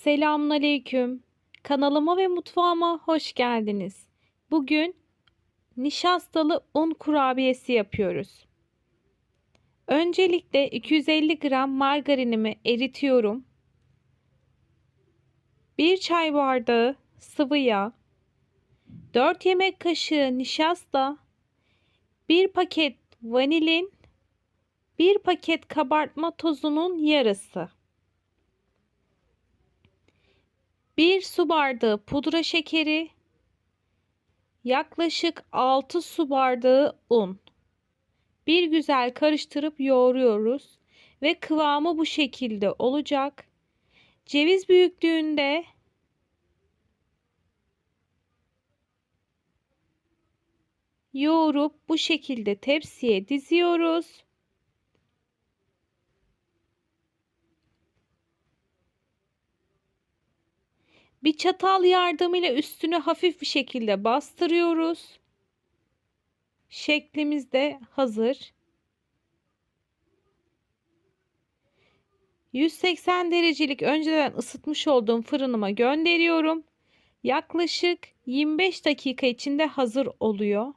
Selamünaleyküm. Kanalıma ve mutfağıma hoş geldiniz. Bugün nişastalı un kurabiyesi yapıyoruz. Öncelikle 250 gram margarinimi eritiyorum. 1 çay bardağı sıvı yağ, 4 yemek kaşığı nişasta, 1 paket vanilin, 1 paket kabartma tozunun yarısı. 1 su bardağı pudra şekeri, yaklaşık 6 su bardağı un. Bir güzel karıştırıp yoğuruyoruz ve kıvamı bu şekilde olacak. Ceviz büyüklüğünde yoğurup bu şekilde tepsiye diziyoruz. Bir çatal yardımıyla üstünü hafif bir şekilde bastırıyoruz. Şeklimiz de hazır. 180 derecelik önceden ısıtmış olduğum fırınıma gönderiyorum. Yaklaşık 25 dakika içinde hazır oluyor.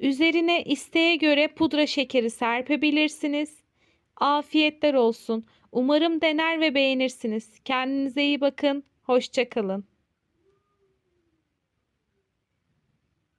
Üzerine isteğe göre pudra şekeri serpebilirsiniz. Afiyetler olsun. Umarım dener ve beğenirsiniz. Kendinize iyi bakın. Hoşçakalın.